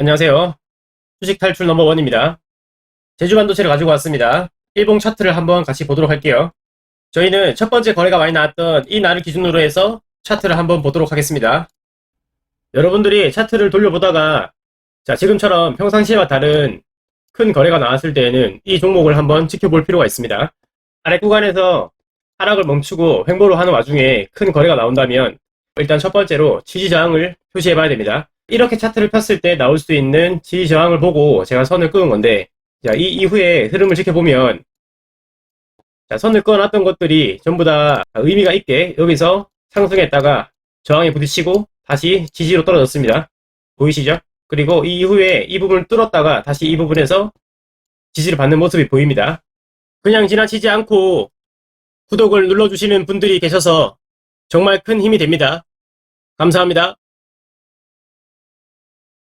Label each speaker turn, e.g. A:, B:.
A: 안녕하세요. 주식 탈출 넘버원입니다. 제주 반도체를 가지고 왔습니다. 일봉 차트를 한번 같이 보도록 할게요. 저희는 첫 번째 거래가 많이 나왔던 이 날을 기준으로 해서 차트를 한번 보도록 하겠습니다. 여러분들이 차트를 돌려보다가 자 지금처럼 평상시와 다른 큰 거래가 나왔을 때에는 이 종목을 한번 지켜볼 필요가 있습니다. 아래 구간에서 하락을 멈추고 횡보를 하는 와중에 큰 거래가 나온다면 일단 첫 번째로 지지저항을 표시해 봐야 됩니다. 이렇게 차트를 폈을 때 나올 수 있는 지지 저항을 보고 제가 선을 끄은 건데 자, 이 이후에 흐름을 지켜보면 자, 선을 그어놨던 것들이 전부 다 의미가 있게 여기서 상승했다가 저항에 부딪히고 다시 지지로 떨어졌습니다. 보이시죠? 그리고 이 이후에 이 부분을 뚫었다가 다시 이 부분에서 지지를 받는 모습이 보입니다. 그냥 지나치지 않고 구독을 눌러주시는 분들이 계셔서 정말 큰 힘이 됩니다. 감사합니다.